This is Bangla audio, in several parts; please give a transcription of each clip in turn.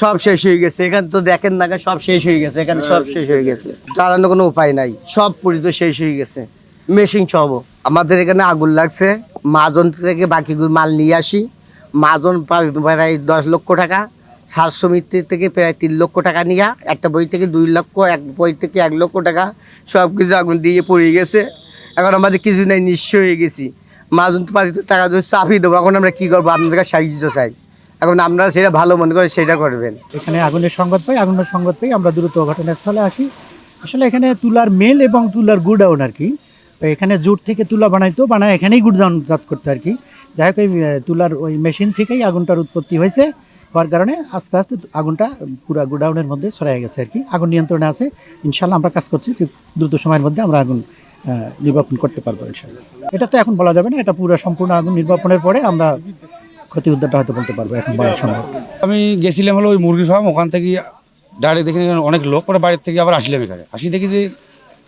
সব শেষ হয়ে গেছে। এখানে তো দেখেন না সব শেষ হয়ে গেছে। এখানে সব শেষ হয়ে গেছে। চালানোর কোনো উপায় নাই। সব পুরি তো শেষ হয়ে গেছে। মেশিন সব আমাদের এখানে আগুন লাগছে। মাজন থেকে বাকি মাল নিয়ে আসি। মাজন প্রায় দশ লক্ষ টাকা। সাত সমিতি থেকে প্রায় তিন লক্ষ টাকা নিয়ে। একটা বই থেকে দুই লক্ষ, এক বই থেকে এক লক্ষ টাকা সব কিছু আগুন দিয়ে পড়ে গেছে। এখন আমাদের কিছু নাই, নিঃস্ব হয়ে গেছি। মাজন তো টাকা দিয়ে চাপিয়ে দেবো। এখন আমরা কী করব? আপনাদের সাহায্য চাই। এখন আমরা সেটা ভালো মনে করি সেটা করবেন। এখানে আগুনের সংবাদ পাই, আগুনের সংবাদ পাই আমরা দ্রুত ঘটনাস্থলে আসি। আসলে এখানে তুলার মেল এবং তুলার গুডাউন আর কি। এখানে জুট থেকে তুলা বানাইতো, বানায় এখানেই গুডাউন জাত করতে আর কি। যাই হোক তুলার ওই মেশিন থেকেই আগুনটার উৎপত্তি হয়েছে। হওয়ার কারণে আস্তে আস্তে আগুনটা পুরো গুডাউনের মধ্যে ছড়াই গেছে আর কি। আগুন নিয়ন্ত্রণে আছে। ইনশাল্লাহ আমরা কাজ করছি দ্রুত সময়ের মধ্যে আমরা আগুন নির্বাপন করতে পারব ইনশাল্লাহ এটা তো এখন বলা যাবে না, এটা পুরো সম্পূর্ণ আগুন নির্বাপনের পরে আমরা ক্ষতি উদ্ধারটা হয়তো বলতে পারব এখন বলা সম্ভব আমি গেছিলাম হলো ওই মুরগি ফার্ম ওখান থেকে ডাইরেক্ট দেখি অনেক লোক পরে বাইরের থেকে আবার আসলাম এখানে। আসি দেখি যে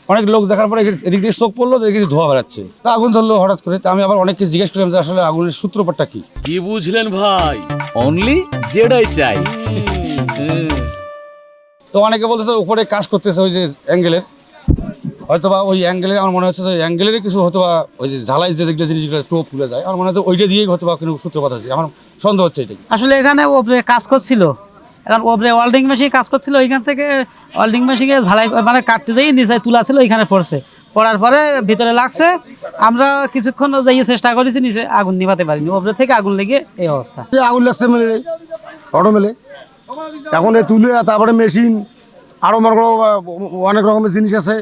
অনেক লোক দেখার পরে এদিক- এদিক দিয়ে চোখ পড়ল তো দেখি ধোয়া বেড়াচ্ছে তা আগুন ধরলো হঠাৎ করে। তা আমি আবার অনেককে জিজ্ঞেস করলাম যে আসলে আগুনের সূত্রপাতটা কি? কি বুঝলেন ভাই? অনলি যেটাই চাই। তো অনেকে বলতেছে উপরে কাজ করতেছে ওই যে অ্যাঙ্গেলের হয়তো বা ওই অ্যাঙ্গেলের আমার মনে হচ্ছে যে অ্যাঙ্গেলেরই কিছু হয়তো বা ওই যে ঝালাই যে যেগুলো জিনিসগুলো টোপ তুলে যায়। আমার মনে হচ্ছে ওইটা দিয়েই হয়তো বা কোনো সূত্রপাত আছে আমার সন্দেহ হচ্ছে এটাই। আসলে এখানে ওপরে কাজ করছিল। এখন ওপরে ওয়েল্ডিং মেশিন কাজ করছিল ওইখান থেকে ওয়েল্ডিং মেশিনে ঝালাই মানে কাটতে যাই নিচে তুলা ছিল ওইখানে পড়ছে। পড়ার পরে ভিতরে লাগছে আমরা কিছুক্ষণ যাইয়ে চেষ্টা করেছি নিচে আগুন নিভাতে পারিনি। ওপরে থেকে আগুন লেগে এই অবস্থা। আগুন লাগছে মেলে অটো মেলে এখন এই তুলে তারপরে মেশিন আরও মনে করো অনেক রকমের জিনিস আছে।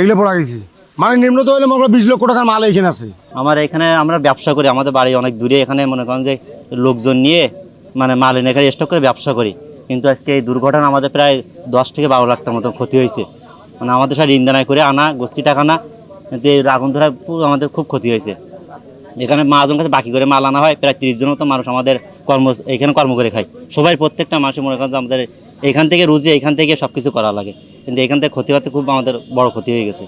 এগুলো পড়া গেছি। মানে নিম্ন তো হলে মনে বিশ লক্ষ টাকার মাল এখানে আছে। আমার এখানে আমরা ব্যবসা করি, আমাদের বাড়ি অনেক দূরে, এখানে মনে করেন যে লোকজন নিয়ে মানে মাল এনে এখানে স্টক করে ব্যবসা করি। কিন্তু আজকে এই দুর্ঘটনা আমাদের প্রায় দশ থেকে বারো লাখ টাকার মতো ক্ষতি হয়েছে। মানে আমাদের সাথে ইন্দানায় করে আনা, গোষ্ঠী টাকা আনা কিন্তু এই আগুন ধরা আমাদের খুব ক্ষতি হয়েছে। এখানে মাজন কাছে বাকি করে মাল আনা হয়, প্রায় তিরিশ জন মতো মানুষ আমাদের কর্ম, এখানে কর্ম করে খায়। সবাই প্রত্যেকটা মানুষের মনে করেন যে আমাদের এখান থেকে রুজি, এখান থেকে সব কিছু করা লাগে। কিন্তু এখান থেকে ক্ষতি হতে খুব আমাদের বড় ক্ষতি হয়ে গেছে।